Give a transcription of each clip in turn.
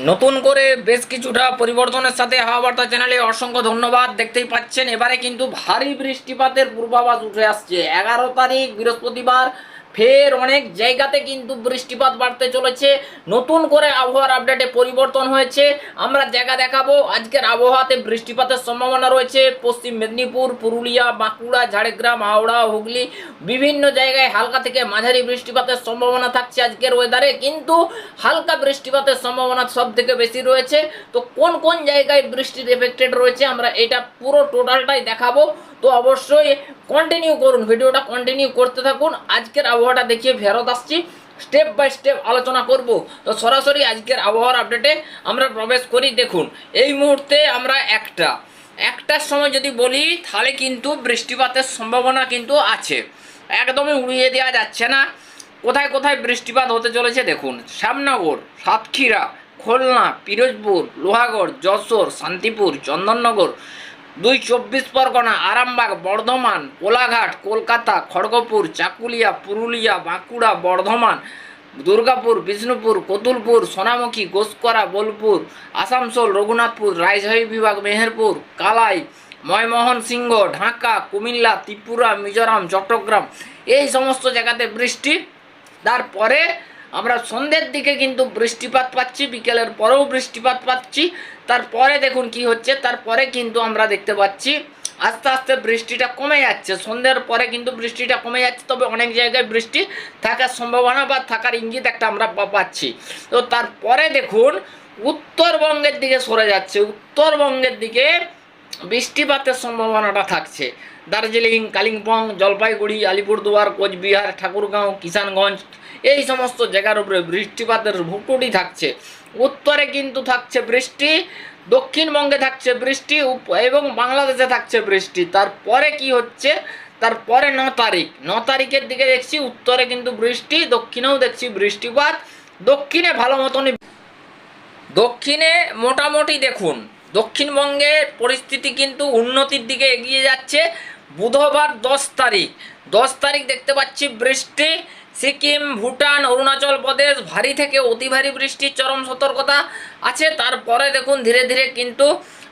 নতুন করে বেশ কিছুটা পরিবর্তনের সাথে হাওয়া বার্তা চ্যানেলে অসংখ্য ধন্যবাদ। দেখতেই পাচ্ছেন, এবারে কিন্তু ভারী বৃষ্টিপাতের পূর্বাভাস উঠে আসছে। এগারো তারিখ, বৃহস্পতিবার ফের অনেক জায়গাতে কিন্তু বৃষ্টিপাত বাড়তে চলেছে। নতুন করে আবহাওয়ার আপডেটে পরিবর্তন হয়েছে। আমরা জায়গা দেখাবো। আজকের আবহাওয়াতে বৃষ্টিপাতের সম্ভাবনা রয়েছে। পশ্চিম মেদিনীপুর, পুরুলিয়া, বাঁকুড়া, ঝাড়গ্রাম, হাওড়া, হুগলি বিভিন্ন জায়গায় হালকা থেকে মাঝারি বৃষ্টিপাতের সম্ভাবনা থাকছে আজকের ওয়েদারে কিন্তু হালকা বৃষ্টিপাতের সম্ভাবনা সব থেকে বেশি রয়েছে। তো কোন কোন জায়গায় বৃষ্টির এফেক্টেড রয়েছে আমরা এটা পুরো টোটালটাই দেখাবো। তো অবশ্যই কন্টিনিউ করুন। ভিডিওটা কন্টিনিউ করতে থাকুন। আজকের আবহাওয়াটা দেখিয়ে ফেরত আসছি। স্টেপ বাই স্টেপ আলোচনা করব। তো সরাসরি আজকের আবহাওয়ার আপডেটে আমরা প্রবেশ করি। দেখুন, এই মুহূর্তে আমরা একটা। একটার সময় যদি বলি, তাহলে কিন্তু বৃষ্টিপাতের সম্ভাবনা কিন্তু আছে। একদমই উড়িয়ে দেওয়া যাচ্ছে না। কোথায় কোথায় বৃষ্টিপাত হতে চলেছে, দেখুন, শ্যামনগর, সাতক্ষীরা, খুলনা, পিরোজপুর, লোহাগড়, যশোর, শান্তিপুর, চন্দননগর দুই চব্বিশ পরগনা, আরামবাগ, বর্ধমান, কোলাঘাট, কলকাতা, খড়গপুর, চাকুলিয়া, পুরুলিয়া, বাঁকুড়া, বর্ধমান, দুর্গাপুর, বিষ্ণুপুর, কতুলপুর, সোনামুখী, গোসকরা, বোলপুর, আসানসোল, রঘুনাথপুর, রাজশাহী বিভাগ, মেহেরপুর, কালাই, ময়মোহন সিংহ, ঢাকা, কুমিল্লা, ত্রিপুরা, মিজোরাম, চট্টগ্রাম। এই সমস্ত জায়গাতে বৃষ্টি। তারপরে আমরা সন্ধ্যের দিকে কিন্তু বৃষ্টিপাত পাচ্ছি, বিকেলের পরেও বৃষ্টিপাত পাচ্ছি। তারপরে দেখুন কি হচ্ছে, তারপরে কিন্তু আমরা দেখতে পাচ্ছি আস্তে আস্তে বৃষ্টিটা কমে যাচ্ছে। সন্ধ্যের পরে কিন্তু বৃষ্টিটা কমে যাচ্ছে, তবে অনেক জায়গায় বৃষ্টি থাকার সম্ভাবনা বা থাকার ইঙ্গিত একটা আমরা পাচ্ছি। তো তারপরে দেখুন, উত্তরবঙ্গের দিকে সরে যাচ্ছে। উত্তরবঙ্গের দিকে বৃষ্টিপাতের সম্ভাবনাটা থাকছে। দার্জিলিং, কালিম্পং, জলপাইগুড়ি, আলিপুরদুয়ার, কোচবিহার, ঠাকুরগাঁও, কিষানগঞ্জ এই সমস্ত জায়গার উপরে বৃষ্টিপাতের ভুকুটি থাকছে। উত্তরে কিন্তু থাকছে বৃষ্টি, দক্ষিণবঙ্গে থাকছে বৃষ্টি এবং বাংলাদেশে থাকছে বৃষ্টি। তারপরে কি হচ্ছে? তারপরে ন তারিখ। ন তারিখের দিকে দেখছি উত্তরে কিন্তু বৃষ্টি, দক্ষিণেও দেখছি বৃষ্টিপাত। দক্ষিণে ভালো মতনই দক্ষিণে মোটামুটি দেখুন দক্ষিণবঙ্গের পরিস্থিতি কিন্তু উন্নতির দিকে এগিয়ে যাচ্ছে। বুধবার দশ তারিখ। দশ তারিখ দেখতে পাচ্ছি বৃষ্টি সিকিম, ভুটান, অরুণাচল প্রদেশ, ভারী থেকে অতি ভারী বৃষ্টির চরম সতর্কতা আছে। তারপরে দেখুন, ধীরে ধীরে কিন্তু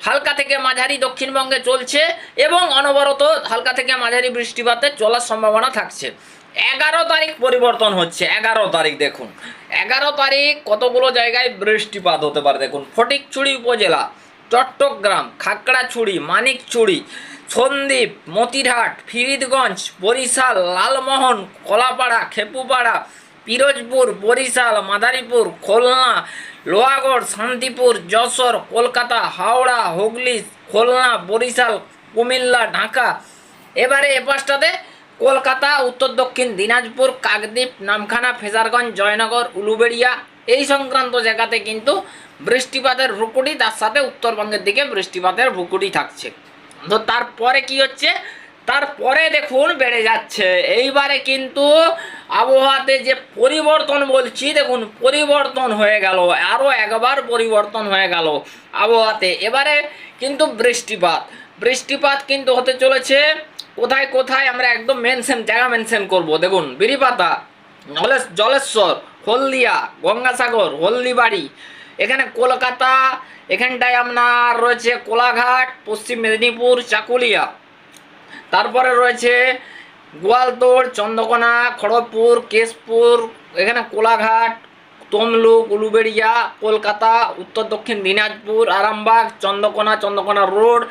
হালকা থেকে মাঝারি দক্ষিণবঙ্গে চলছে এবং অনবরত হালকা থেকে মাঝারি বৃষ্টিপাতের চলার সম্ভাবনা থাকছে। এগারো তারিখ পরিবর্তন হচ্ছে, এগারো তারিখ দেখুন। এগারো তারিখ কতগুলো জায়গায় বৃষ্টিপাত হতে পারে দেখুন। ফটিকছড়ি উপজেলা, চট্টগ্রাম, খাগড়াছড়ি, মানিকছড়ি সন্দ্বীপ, মতিরহাট, ফিরিদগঞ্জ, বরিশাল, লালমোহন, কলাপাড়া, খেপুপাড়া, পিরোজপুর, বরিশাল, মাদারীপুর, খুলনা, লোহাগড়, শান্তিপুর, যশোর, কলকাতা, হাওড়া, হুগলি, খুলনা, বরিশাল, কুমিল্লা, ঢাকা। এবারে এ পাশটাতে কলকাতা, উত্তর দক্ষিণ, দিনাজপুর, কাকদ্বীপ, নামখানা, ফেজারগঞ্জ, জয়নগর, উলুবেড়িয়া, এই সংক্রান্ত জায়গাতে কিন্তু বৃষ্টিপাতের ভুকুটি তার সাথে উত্তরবঙ্গের দিকে বৃষ্টিপাতের ভুকুটি থাকছে। তো তারপরে কি হচ্ছে? তারপরে দেখুন বেড়ে যাচ্ছে। এইবারে কিন্তু আবহাওয়াতে যে পরিবর্তন বলছি, দেখুন পরিবর্তন হয়ে গেল আরও একবার পরিবর্তন হয়ে গেল আবহাওয়াতে। এবারে কিন্তু বৃষ্টিপাত বৃষ্টিপাত কিন্তু হতে চলেছে। কোথায় কোথায় আমরা একদম মেনশন জায়গা মেনশন করব। দেখুন, বিড়িপাতা জলেশ জলেশ্বর, হলদিয়া, গঙ্গাসাগর, হলদিবাড়ি, এখানে কলকাতা এখানটায় আপনার রয়েছে কোলাঘাট, পশ্চিম মেদিনীপুর, চাকুলিয়া। তারপরে রয়েছে গোয়ালতোড় চন্দ্রকোনা, খড়গপুর, কেশপুর, এখানে কোলাঘাট, তমলুক, উলুবেড়িয়া, কলকাতা, উত্তর দক্ষিণ দিনাজপুর, আরামবাগ, চন্দ্রকোনা চন্দ্রকোনা রোড,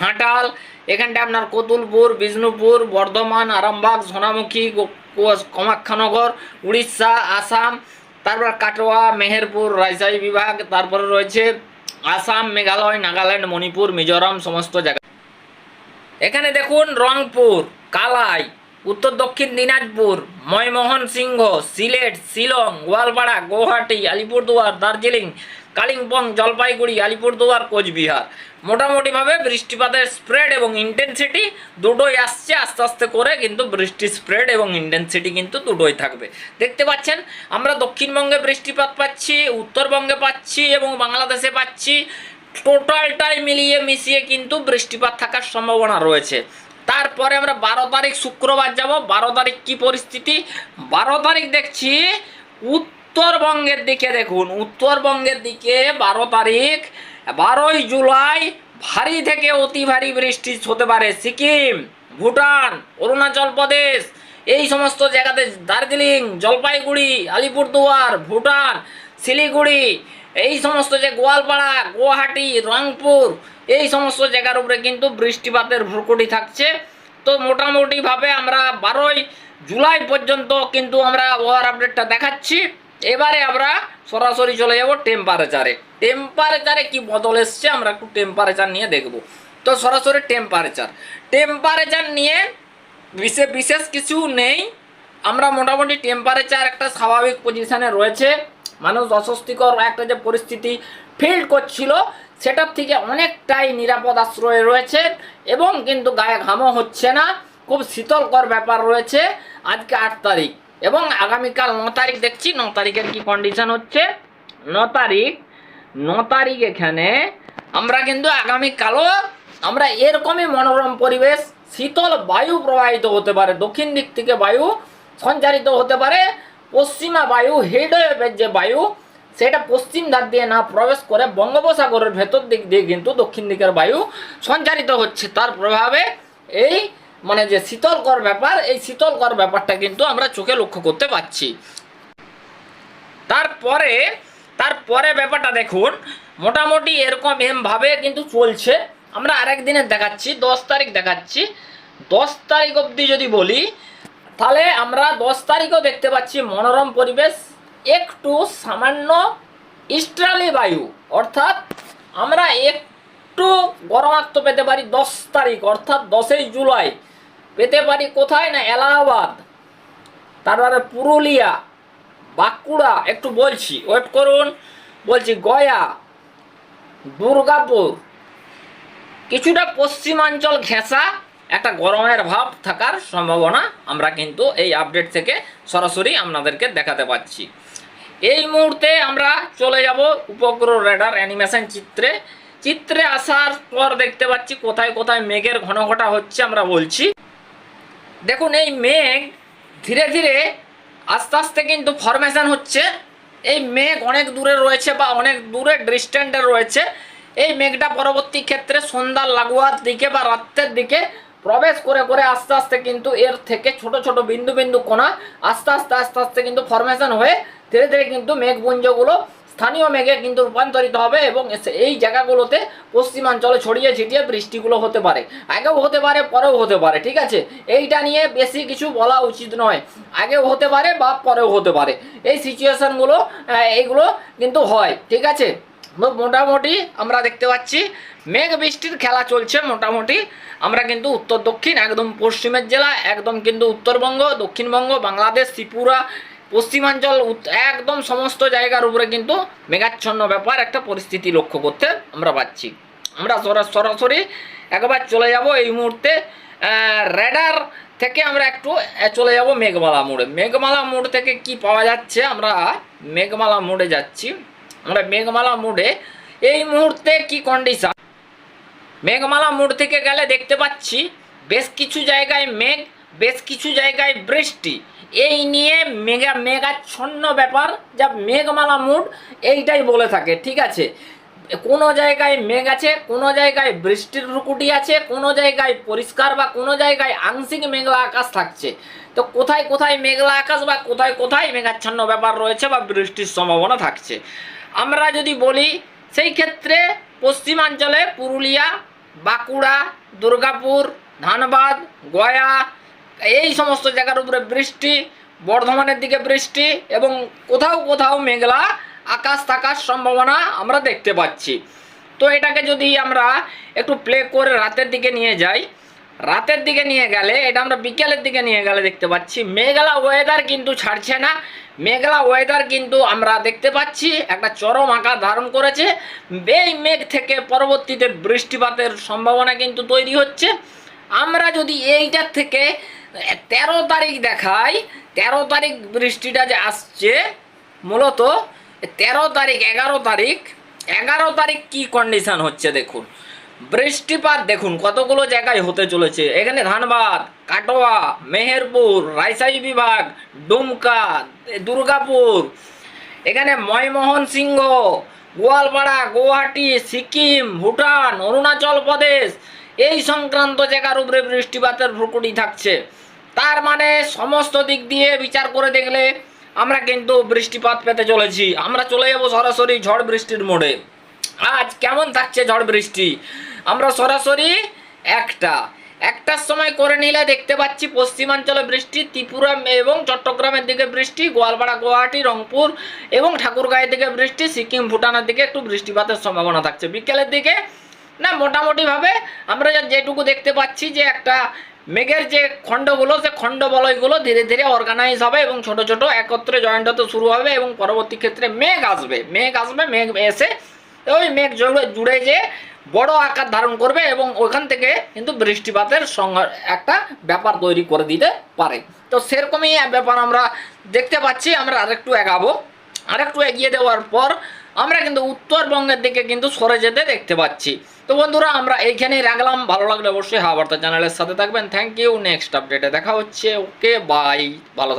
ঘাটাল এখানটা আপনার কতুলপুর, বিষ্ণুপুর, বর্ধমান, আরামবাগ, সোনামুখী গো- উড়িষ্যা, আসাম, তারপর কাটোয়া, মেহেরপুর, রাজশাহী বিভাগ, তারপরে রয়েছে আসাম, মেঘালয়, নাগাল্যান্ড, মণিপুর, মিজোরাম, সমস্ত জায়গা। এখানে দেখুন রংপুর, কালাই, উত্তর দক্ষিণ দিনাজপুর ময়মোহন সিংহ সিলেট, শিলং, গোয়ালপাড়া, গৌহাটি, আলিপুরদুয়ার, দার্জিলিং কালিম্পং, জলপাইগুড়ি, আলিপুরদুয়ার, কোচবিহার। মোটামুটিভাবে বৃষ্টিপাতের স্প্রেড এবং ইন্টেন্সিটি দুটোই আসছে, আস্তে আস্তে করে কিন্তু বৃষ্টি স্প্রেড এবং ইন্টেন্সিটি কিন্তু দুটোই থাকবে। দেখতে পাচ্ছেন, আমরা দক্ষিণবঙ্গে বৃষ্টিপাত পাচ্ছি, উত্তরবঙ্গে পাচ্ছি এবং বাংলাদেশে পাচ্ছি। টোটালটাই মিলিয়ে মিশিয়ে কিন্তু বৃষ্টিপাত থাকার সম্ভাবনা রয়েছে। তারপরে আমরা বারো তারিখ শুক্রবার যাব। বারো তারিখ কি পরিস্থিতি? বারো তারিখ দেখছি, উত্তর উত্তরবঙ্গের দিকে দেখুন, উত্তরবঙ্গের দিকে বারো তারিখ, বারোই জুলাই ভারী থেকে অতি ভারী বৃষ্টি হতে পারে। সিকিম, ভুটান, অরুণাচল প্রদেশ, এই সমস্ত জায়গাতে দার্জিলিং, জলপাইগুড়ি, আলিপুরদুয়ার, ভুটান, শিলিগুড়ি, এই সমস্ত যে গোয়ালপাড়া, গুয়াহাটি, রংপুর, এই সমস্ত জায়গার উপরে কিন্তু বৃষ্টিপাতের ভ্রুকুটি থাকছে। তো মোটামুটিভাবে আমরা বারোই জুলাই পর্যন্ত কিন্তু আমরা ওয়ার আপডেটটা দেখাচ্ছি। এবারে আমরা সরাসরি চলে যাব টেম্পারেচারে টেম্পারেচারে কি বদল এসছে আমরা একটু টেম্পারেচার নিয়ে দেখব। তো সরাসরি টেম্পারেচার টেম্পারেচার নিয়ে বিশেষ বিশেষ কিছু নেই। আমরা মোটামুটি টেম্পারেচার একটা স্বাভাবিক পজিশনে রয়েছে। মানুষ অস্বস্তিকর একটা যে পরিস্থিতি ফিল করছিল, সেটার থেকে অনেকটাই নিরাপদ আশ্রয়ে রয়েছে এবং কিন্তু গায়ে ঘামও হচ্ছে না। খুব শীতলকর ব্যাপার রয়েছে। আজকে আট তারিখ। এবং আগামীকাল ন তারিখ দেখছি, ন তারিখের কি কন্ডিশন হচ্ছে? ন তারিখ ন তারিখ এখানে আমরা কিন্তু আগামীকালও আমরা এরকমই মনোরম পরিবেশ, শীতল বায়ু প্রবাহিত হতে পারে, দক্ষিণ দিক থেকে বায়ু সঞ্চারিত হতে পারে, পশ্চিমা বায়ু হেডওয়েভের যে বায়ু, সেটা পশ্চিম ধার দিয়ে না প্রবেশ করে বঙ্গোপসাগরের ভেতর দিক দিয়ে কিন্তু দক্ষিণ দিকের বায়ু সঞ্চারিত হচ্ছে। তার প্রভাবে এই মানে যে শীতলকর ব্যাপার, এই শীতলকর ব্যাপারটা কিন্তু আমরা চোখে লক্ষ্য করতে পারছি তারপরে তারপরে ব্যাপারটা দেখুন, মোটামুটি এরকম এমভাবে কিন্তু চলছে। আমরা আরেক দিনের দেখাচ্ছি, দশ তারিখ দেখাচ্ছি। দশ তারিখ অবধি যদি বলি, তাহলে আমরা দশ তারিখও দেখতে পাচ্ছি মনোরম পরিবেশ, একটু সামান্য ইস্ট্রালি বায়ু। অর্থাৎ আমরা একটু গরমাক্ত পেতে পারি দশ তারিখ, অর্থাৎ দশই জুলাই। পেতে পারি কোথায় না? এলাহাবাদ। তারপরে পুরুলিয়া, বাঁকুড়া, একটু বলছি। ওয়েট করুন, বলছি গয়া, দুর্গাপুর। কিছুটা পশ্চিমাঞ্চল ঘেঁষা, একটা গরমের ভাব থাকার সম্ভাবনা আমরা কিন্তু এই আপডেট থেকে সরাসরি আপনাদেরকে দেখাতে পাচ্ছি। এই মুহূর্তে আমরা চলে যাব উপগ্রহ রেডার অ্যানিমেশন চিত্রে। চিত্রে আসার পর দেখতে পাচ্ছি কোথায় কোথায় মেঘের ঘন ঘটা হচ্ছে আমরা বলছি। দেখুন, এই মেঘ ধীরে ধীরে আস্তে আস্তে কিন্তু ফরমেশন হচ্ছে। এই মেঘ অনেক দূরে রয়েছে বা অনেক দূরে ডিস্ট্যান্টে রয়েছে। এই মেঘটা পরবর্তী ক্ষেত্রে সন্ধ্যার লাগোয়ার দিকে বা রাত্রের দিকে প্রবেশ করে করে আস্তে আস্তে কিন্তু এর থেকে ছোট ছোট বিন্দু বিন্দু কোণা আস্তে আস্তে আস্তে আস্তে কিন্তু ফরমেশন হয়ে ধীরে ধীরে কিন্তু মেঘপুঞ্জগুলো স্থানীয় মেঘে কিন্তু রূপান্তরিত হবে এবং এই জায়গাগুলোতে পশ্চিমাঞ্চলে ছড়িয়ে ছিটিয়ে বৃষ্টিগুলো হতে পারে। আগেও হতে পারে, পরেও হতে পারে, ঠিক আছে? এইটা নিয়ে বেশি কিছু বলা উচিত নয়। আগেও হতে পারে বা পরেও হতে পারে। এই সিচুয়েশনগুলো এইগুলো কিন্তু হয়, ঠিক আছে? মোটামুটি আমরা দেখতে পাচ্ছি, মেঘ বৃষ্টির খেলা চলছে মোটামুটি। আমরা কিন্তু উত্তর দক্ষিণ, একদম পশ্চিমের জেলা, একদম কিন্তু উত্তরবঙ্গ, দক্ষিণবঙ্গ, বাংলাদেশ, ত্রিপুরা পশ্চিমাঞ্চল একদম সমস্ত জায়গার উপরে কিন্তু মেঘাচ্ছন্ন ব্যাপার একটা পরিস্থিতি লক্ষ্য করতে আমরা পাচ্ছি। আমরা সরা- সরাসরি একবার চলে যাব এই মুহূর্তে রেডার থেকে আমরা একটু চলে যাব মেঘমালা মোড়ে। মেঘমালা মোড় থেকে কি পাওয়া যাচ্ছে? আমরা মেঘমালা মোড়ে যাচ্ছি। আমরা মেঘমালা মোড়ে এই মুহূর্তে কি কন্ডিশন মেঘমালা মোড় থেকে গেলে দেখতে পাচ্ছি বেশ কিছু জায়গায় মেঘ, বেশ কিছু জায়গায় বৃষ্টি। এই নিয়ে মেঘা মেঘাচ্ছন্ন ব্যাপার, যা মেঘমালা মুড এইটাই বলে থাকে, ঠিক আছে? কোনো জায়গায় মেঘ আছে, কোনো জায়গায় বৃষ্টির রুকুটি আছে, কোনো জায়গায় পরিষ্কার বা কোনো জায়গায় আংশিক মেঘলা আকাশ থাকছে। তো কোথায় কোথায় মেঘলা আকাশ বা কোথায় কোথায় মেঘাচ্ছন্ন ব্যাপার রয়েছে বা বৃষ্টির সম্ভাবনা থাকছে? আমরা যদি বলি, সেই ক্ষেত্রে পশ্চিমাঞ্চলে পুরুলিয়া, বাঁকুড়া, দুর্গাপুর, ধানবাদ, গয়া এই সমস্ত জায়গার উপরে বৃষ্টি, বর্ধমানের দিকে বৃষ্টি এবং কোথাও কোথাও মেঘলা আকাশ থাকার সম্ভাবনা আমরা দেখতে পাচ্ছি। তো এটাকে যদি আমরা একটু প্লে করে রাতের দিকে নিয়ে যাই, রাতের দিকে নিয়ে গেলে, এটা আমরা বিকেলের দিকে নিয়ে গেলে দেখতে পাচ্ছি, মেঘলা ওয়েদার কিন্তু ছাড়ছে না। মেঘলা ওয়েদার কিন্তু আমরা দেখতে পাচ্ছি, একটা চরম আকার ধারণ করেছে। এই মেঘ থেকে পরবর্তীতে বৃষ্টিপাতের সম্ভাবনা কিন্তু তৈরি হচ্ছে। আমরা যদি এইটার থেকে তেরো তারিখ দেখাই, তেরো তারিখ বৃষ্টিটা যে আসছে, মূলত তেরো তারিখ, এগারো তারিখ এগারো তারিখ কি কন্ডিশন হচ্ছে দেখুন। বৃষ্টিপাত দেখুন, কতগুলো জায়গায় হতে চলেছে। এখানে ধানবাদ, কাটোয়া, মেহেরপুর রাইসাই বিভাগ, ডুমকা, দুর্গাপুর, এখানে ময়মোহন সিংহ গোয়ালপাড়া, গুয়াহাটি, সিকিম, ভুটান, অরুণাচল প্রদেশ এই সংক্রান্ত জায়গার উপরে বৃষ্টিপাতের ভ্রুকুটি থাকছে, তার মানে সমস্ত দিক দিয়ে বিচার করে দেখলে আমরা কিন্তু বৃষ্টিপাত পেতে চলেছি। আমরা চলে যাব সরাসরি ঝড় বৃষ্টির মোড়ে। আজ কেমন থাকছে ঝড় বৃষ্টি? আমরা সরাসরি একটা। একটার সময় করে নিলে দেখতে পাচ্ছি পশ্চিমাঞ্চলে বৃষ্টি, ত্রিপুরা এবং চট্টগ্রামের দিকে বৃষ্টি, গোয়ালপাড়া, গুয়াহাটি, রংপুর এবং ঠাকুরগাঁয়ের দিকে বৃষ্টি, সিকিম, ভুটানের দিকে একটু বৃষ্টিপাতের সম্ভাবনা থাকছে। বিকেলের দিকে না, মোটামুটিভাবে আমরা যেটুকু দেখতে পাচ্ছি যে একটা মেঘের যে খণ্ডগুলো, সে খণ্ড বলয়গুলো ধীরে ধীরে অর্গানাইজ হবে এবং ছোট ছোট একত্রে জয়েন্ট হতে শুরু হবে এবং পরবর্তী ক্ষেত্রে মেঘ আসবে। মেঘ আসবে, মেঘ এসে ওই মেঘ জুড়ে জুড়ে যে বড় আকার ধারণ করবে এবং ওইখান থেকে কিন্তু বৃষ্টিপাতের একটা ব্যাপার তৈরি করে দিতে পারে। তো সেরকমই ব্যাপার আমরা দেখতে পাচ্ছি, আমরা আরেকটু এগাবো। আরেকটু এগিয়ে দেওয়ার পর আমরা কিন্তু উত্তরবঙ্গের দিকে কিন্তু সরে যেতে দেখতে পাচ্ছি। তো বন্ধুরা, আমরা এইখানেই রাখলাম। ভালো লাগলে অবশ্যই হাওয়ার্তা চ্যানেলের সাথে থাকবেন। থ্যাংক ইউ নেক্সট আপডেটে দেখা হচ্ছে। ওকে বাই ভালো